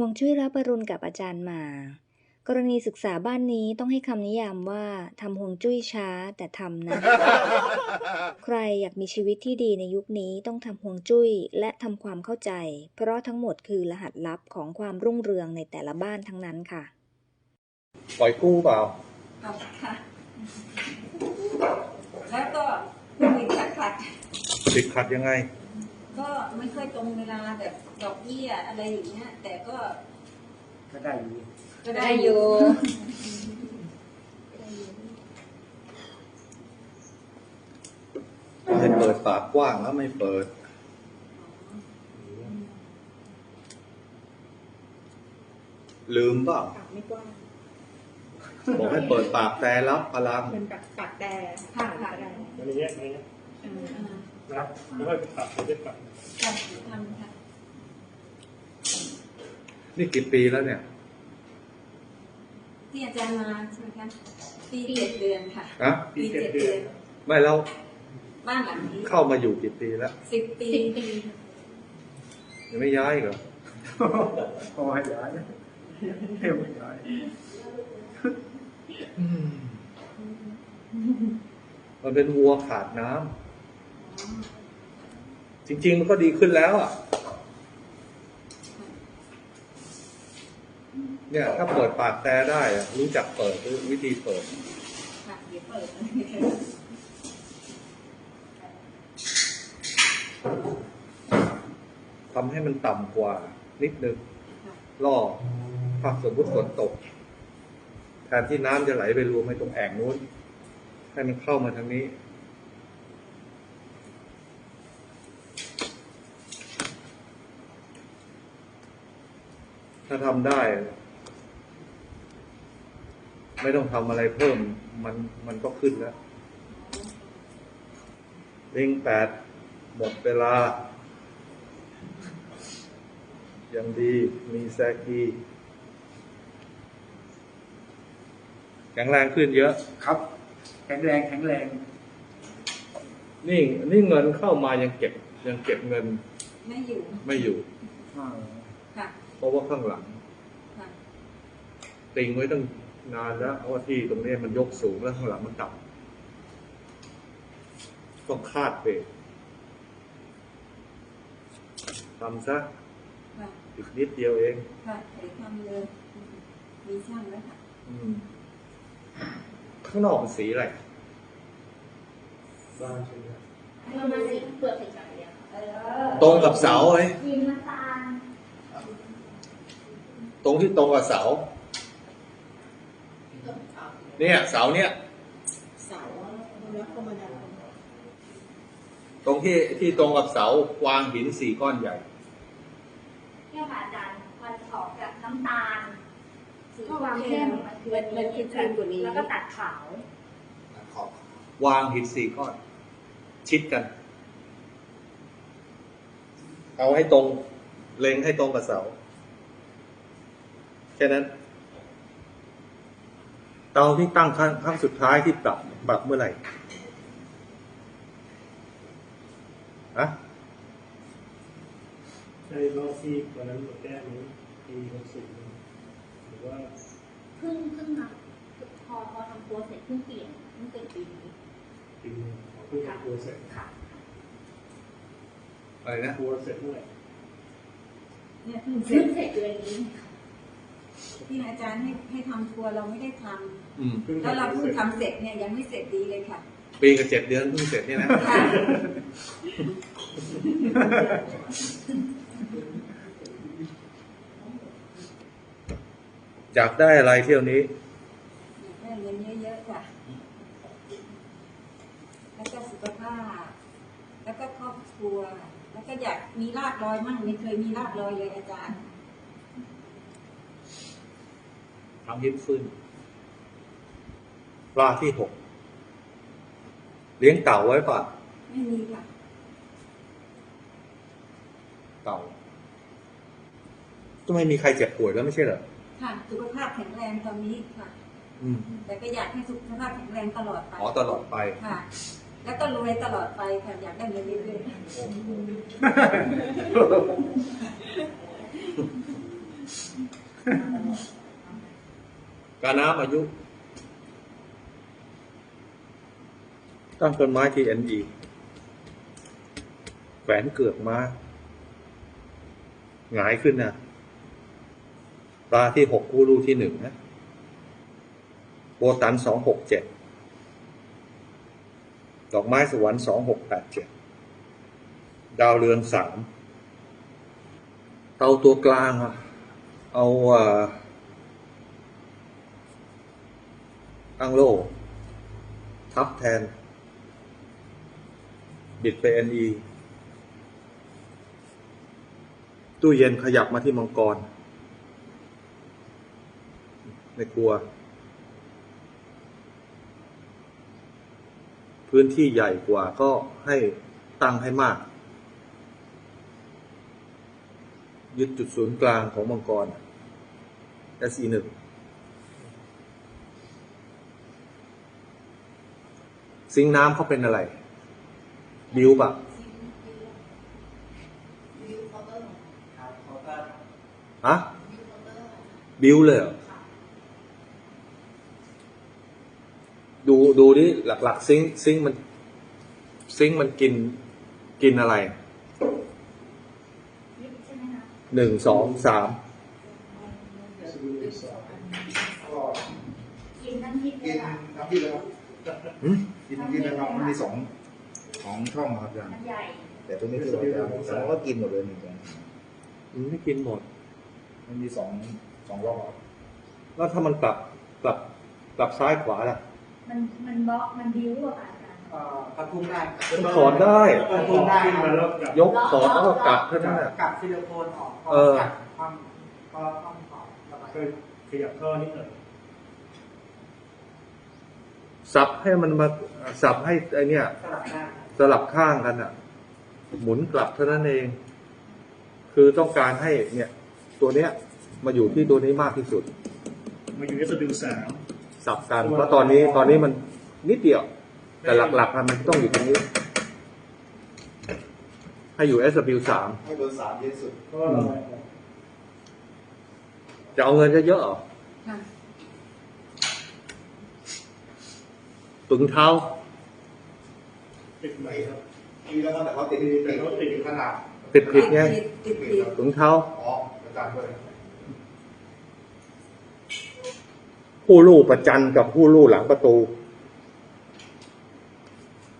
ห่วงจุ้ยรับปรุณกับอาจารย์หมา กรณีศึกษาบ้านนี้ต้องให้คำนิยามว่าทำห่วงจุ้ยช้าแต่ทำนะ ใครอยากมีชีวิตที่ดีในยุคนี้ต้องทำห่วงจุ้ยและทำความเข้าใจ เพราะทั้งหมดคือรหัสลับของความรุ่งเรืองในแต่ละบ้านทั้งนั้นค่ะ ปล่อยกู้เปล่าเอาค่ะ แล้วก็ติดขัดขัดติดขัดยังไง ก็ไม่ค่อยตรงเวลาแบบดอกเบี้ยอะไรอย่างเงี้ย แต่ก็ก็ได้อยู่ก็ได้อยู่ ให้เปิดปากกว้างแล้วไม่เปิด ลืมเปล่าปากไม่กว้างบอกให้เปิดปากแต่รับพลัง เป็นปากปากแต่ค่ะค่ะแต่ อะไรเงี้ยอะไรเงี้ยเอออ่า นะแล้วก็ตัดไปได้ตัดค่ะทำค่ะนี่กี่ปีแล้วเนี่ย ที่อาจารย์มาใช่ไหมคะปีเจ็ดเดือนค่ะฮะปีเจ็ดเดือน ไม่เราบ้านหลังนี้เข้ามาอยู่กี่ปีแล้วสิบปีสิบปียังไม่ย้ายอีกเหรอพอให้ย้ายเร็วไม่ย้ายมันเป็นวัวขาดน้ำ จริง ๆ มันก็ดีขึ้นแล้วอะ เนี่ย ถ้าเปิดปากแต่ได้อะรู้จักเปิดวิธีเปิด ทำให้มันต่ำกว่า นิดนึงล่อถ้าสมมติฝนตก แทนที่น้ำจะไหลไปรวมไปตรงแอ่งนู้น ให้มันเข้ามาทางนี้ ถ้าทำได้ ไม่ต้องทำอะไรเพิ่ม มันมันก็ขึ้นแล้ว ลิงแปดหมดเวลา ยังดีมีแซกีแข็งแรงขึ้นเยอะ ครับ แข็งแรงแข็งแรง นี่นี่เงินเข้ามายังเก็บ ยังเก็บเงิน ไม่อยู่ ไม่อยู่ อ่าค่ะ เพราะว่าข้างหลังค่ะติงไว้ตั้งนานแล้วเพราะว่าที่ตรงนี้มันยกสูงแล้วข้างหลังมันต่ำต้องคาดเบรกทำซะค่ะอีกนิดเดียวเองค่ะเดี๋ยวทำเลย มีช่างแล้วค่ะอืมข้างนอกเป็นสีอะไรบ้านใช่ไหมมันมาสีเปลือกใสๆอะเออตรงกับเสาเลยยิมน้ำ ตาลตรงที่ตรงกับเสา เนี่ย เสาเนี่ย เสาแล้วก็มาดามตรงที่ที่ตรงกับเสาวางหินสี่ก้อนใหญ่เนี่ยค่ะอาจารย์มันออกจากน้ำตาลสีก็วางเข้มมันมันคิดชันกว่านี้ แล้วก็ตัดขาว วางหินสี่ก้อน ชิดกัน เอาให้ตรง เล็งให้ตรงกับเสา แค่นั้น เตาที่ตั้งครั้งครั้งสุดท้ายที่ปรับปรับเมื่อไหร่อะใช่รอบที่วันนั้นมาแก้นี้ปีหกสิบหรือว่าเพิ่งเพิ่งมาพอพอทำตัวเสร็จเพิ่งเปลี่ยนเพิ่งเป็นปีนี้ปีหนึ่งของเพิ่งทำตัวเสร็จค่ะอะไรนะตัวเสร็จเมื่อไหร่เนี่ยเพิ่งเสร็เพิ่จงเสร็จเดือนนี้ ที่อาจารย์ให้ให้ทำทัวร์เราไม่ได้ทอืมเพิ่งำแล้วเราทำเพิ่เสงร็จทำเสร็จเนี่ยยังไม่เสร็จดีเลยค่ะ ปีกับเจ็ดเดือนเพิ่งเสร็จเนี่ยนะ ค่ะ อยากได้อะไรเที่ยวนี้ ได้เงินเยอะๆค่ะ แล้วก็สุขภาพ แล้วก็ครอบครัว แล้วก็อยากมีลาบลอยมั่งไม่เคยมีลาบลอยเลยอาจารย์ ทำฮิตฟื้นปลาที่หกเลี้ยงเต่าไว้ป่ะ ไม่มีค่ะ เต่าก็ไม่มีใครเจ็บป่วยแล้วไม่ใช่เหรอ ค่ะ สุขภาพแข็งแรงตอนนี้ค่ะ อืม แต่ก็อยากให้สุขภาพแข็งแรงตลอดไป อ๋อตลอดไป ค่ะ แล้วก็รวยตลอดไปค่ะ อยากได้เงินเรื่อย การน้ำอายุ ตั้งต้นไม้ที่ NE แขวนเกือกมาหงายขึ้นนะปลาที่หกกู้รูที่หนึ่งนะโบตันสองหกเจ็ดดอกไม้สวรรค์สองหกแปดเจ็ดดาวเรืองสามเตาตัวกลางอะเอาอ่ อังโล ทับแทน บิดไป NE ตู้เย็นขยับมาที่มังกร ในครัว พื้นที่ใหญ่กว่าก็ให้ตั้งให้มาก ยึดจุดศูนย์กลางของมังกร SE1 ซิงค์น้ำเขาเป็นอะไร บิวปะฮะบิวเลยเหรอดูดูดิหลัก ๆ ซิงซิงมัน ซิงมันกินกินอะไรหนึ่งสองสามกินน้ำพริกกิเลยนค่ะน้ำพริกแล้วครับ กินน้ำพริกแล้วครับมันมีสองสองช่องครับอาจารย์มันใหญ่แต่ตัวนี้คืออาจารย์ผมก็กินหมดเลยหนึ่งสองมันไม่กินหมด มันมีสองสองรอบครับแล้วถ้ามันกลับกลับกลับซ้ายขวาล่ะ มันมันบล็อกมันบิ้วอะค่ะอาจารย์กระทุ้งได้มันถอนได้ก็ขึ้นมาแล้วกลับยกถอดแล้วก็กลับเท่านั้นแหละกับซิลิโคนออกพอเออกัดความพอต้องถอดระบายก็ขยับท่อนิดหน่อย สับให้มันมาสับให้ไอเนี่ยสลับได้สลับข้างกันอะ หมุนกลับเท่านั้นเอง คือต้องการให้เนี่ย ตัวเนี้ย มาอยู่ที่ตัวนี้มากที่สุด มาอยู่ S W สามสับกันเพราะตอนนี้ตอนนี้มันนิดเดียว แต่หลักๆอะมันต้องอยู่ตรงนี้ ให้อยู่ SW สามให้เบอร์สามเยอะสุด เพราะว่าเราจะเอาเงินเยอะๆเหรอ ค่ะ ปึงเท้า ติดใหม่ครับมีแล้วครับแต่เขาติดแต่เขาติดขนาดติดผิดไงติดผิดปึงเท้าอ๋ออาจารย์ด้วยผู้ลู่ประจันกับผู้ลู่หลังประตู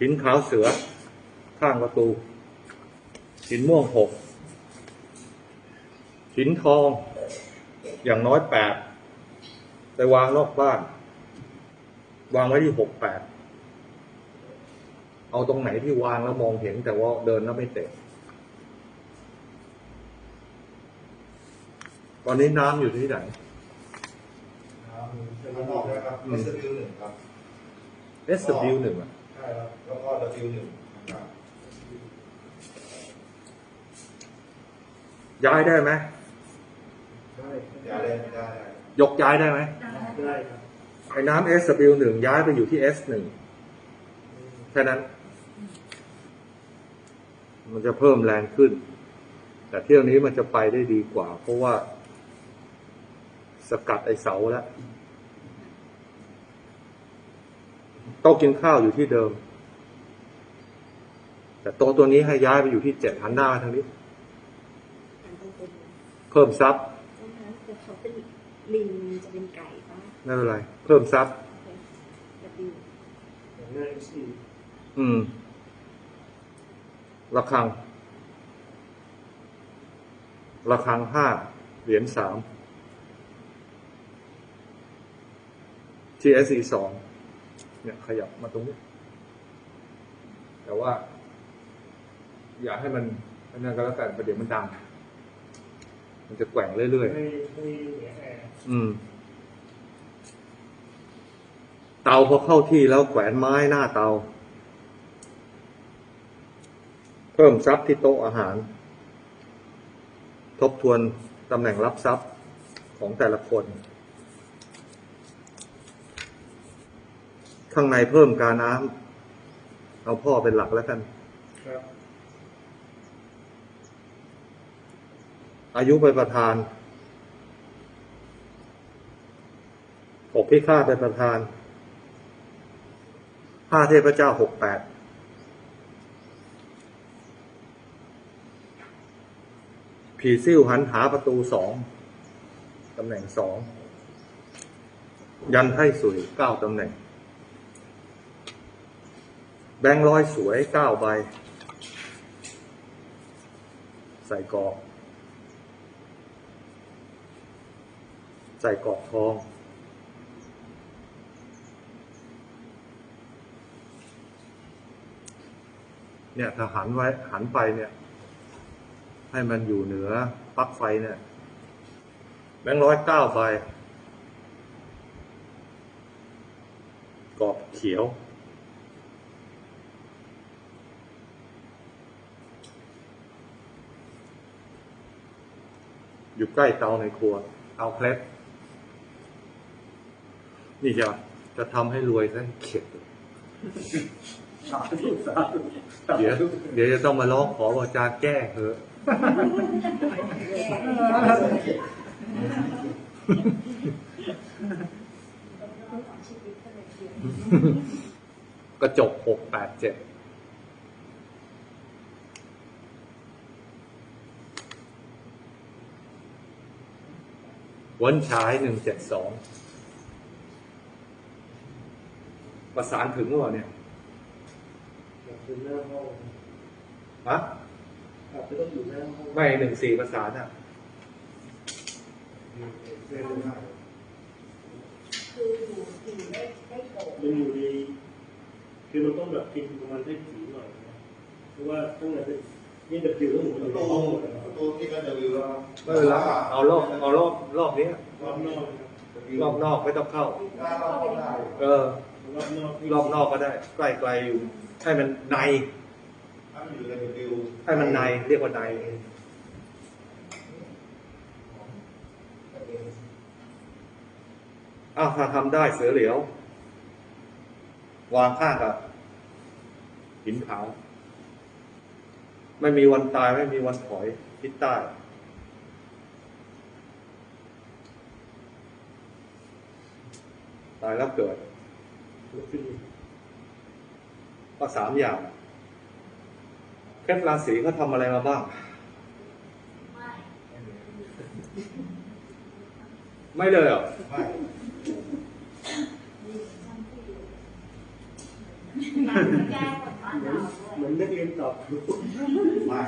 หินขาวเสือ ข้างประตูหินม่วงหกหินทอง อย่างน้อยแปดไปวางนอกบ้าน วางไว้ที่หกแปดเอาตรงไหนที่วางแล้วมองเห็นแต่ว่าเดินแล้วไม่เตะตอนนี้น้ำอยู่ที่ไหนข้างนอกนะครับอืม SW หนึ่งครับ SW หนึ่งอะใช่ครับแล้วก็ W หนึ่งนะครับย้ายได้ไหมย้ายได้ได้ ยกย้ายได้ไหมได้ครับ ไอ้น้ำ SW หนึ่งย้ายไปอยู่ที่ S หนึ่งแค่นั้น มันจะเพิ่มแรงขึ้น แต่เที่ยวนี้มันจะไปได้ดีกว่า เพราะว่า สกัดไอเสาแล้วโต๊ะกินข้าวอยู่ที่เดิม แต่โต๊ะตัวนี้ให้ย้ายไปอยู่ที่เจ็ดหันหน้าทางนี้ เพิ่มซับ ลิงจะเป็นไก่ปะไม่เป็นไร เพิ่มซับจะเป็นอย่างหน้า S E อืมระฆังระฆังห้าเหรียญสาม TSE สองเนี่ยขยับมาตรงนี้ แต่ว่า อย่าให้มันอันนั่นก็แล้วกันประเดี๋ยวมันดัง มันจะแกว่งเรื่อยให้ให้เหนือแอร์ๆอืม เตาพอเข้าที่แล้วแขวนไม้หน้าเตา เพิ่มซับที่โต๊ะอาหาร ทบทวนตำแหน่งรับทรัพย์ของแต่ละคน ข้างในเพิ่มการน้ำเอาพ่อเป็นหลักแล้วกันครับ อายุเป็นประธานอกพิฆาตเป็นประธานห้าเทพเจ้าหกแปดผีซิ่วหันหาประตูสองตำแหน่งสองยันไท่สวยเก้าตำแหน่ง แบงค์ร้อยสวยเก้าใบ ใส่กรอ ใส่กรอกทองเนี่ยถ้าหันไว้หันไปเนี่ย ให้มันอยู่เหนือปลั๊กไฟเนี่ยแบงค์ร้อยเก้าใบกรอบเขียว อยู่ใกล้เตาในครัวเตาเคล็ด นี่จะจะทำให้รวยซะให้เข็ดเลยสาธุสาธุสาเดี๋ยวธุเดี๋ยวจะต้องมาร้องขอว่าอาจารย์แก้เถอะกระจกหกแปดเจ็ดวันฉายหนึ่งเจ็ดสอง ประสานถึงหรือเปล่าเนี่ยอยากเป็นหน้าห้องฮะอาจจะต้องอยู่หน้าห้องไม่หนึ่งสี่ประสานอะเล่นได้คืออยู่อยู่ได้ได้โผล่มันอยู่ในคือมันต้องแบบกินประมาณได้ผีหน่อยนะเพราะว่าตั้งแต่เป็นนี่ดับบิวต้องหมุนอยู่ในห้องหมดนะครับตัวที่ก็จะวิวแล้วไม่เป็นไรเอารอบเอารอบรอบนี้รอบนอกนะครับรอบนอกไม่ต้องเข้าได้เออ รอบนอกรอบนอกก็ได้ ใกล้ไกลอยู่ให้มันในให้มันในเรียกว่าในอ้าวถ้าทำได้เสือเหลียว วางข้างกับหินขาวไม่มีวันตายไม่มีวันถอยทิศใต้ตายแล้วเกิด ก็สามอย่างเคล็ดราศีเขาทำอะไรมาบ้าง ไม่ไม่เลยเหรอไม่มันแก้ผลบ้านเราด้วยเหมือนนักเรียนตอบถูกไม่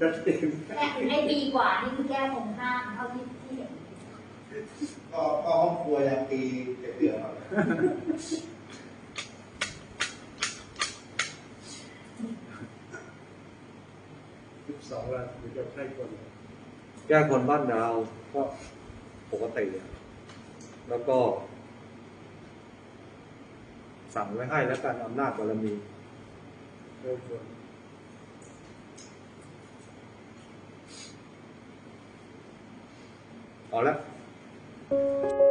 ชัดเจนแต่ไอ้ปีกว่านี่คือแก้ตรงข้ามเท่าที่ที่เห็น ก็ก็ห้องครัวยังตีเจ็ดเดือนครับสิบสองละหรือจะใช่คนแก้คนบ้านดาวก็ปกติอะแล้วก็ สั่งไว้ให้แล้วกันอำนาจบารมีเริ่มคนเอาละ you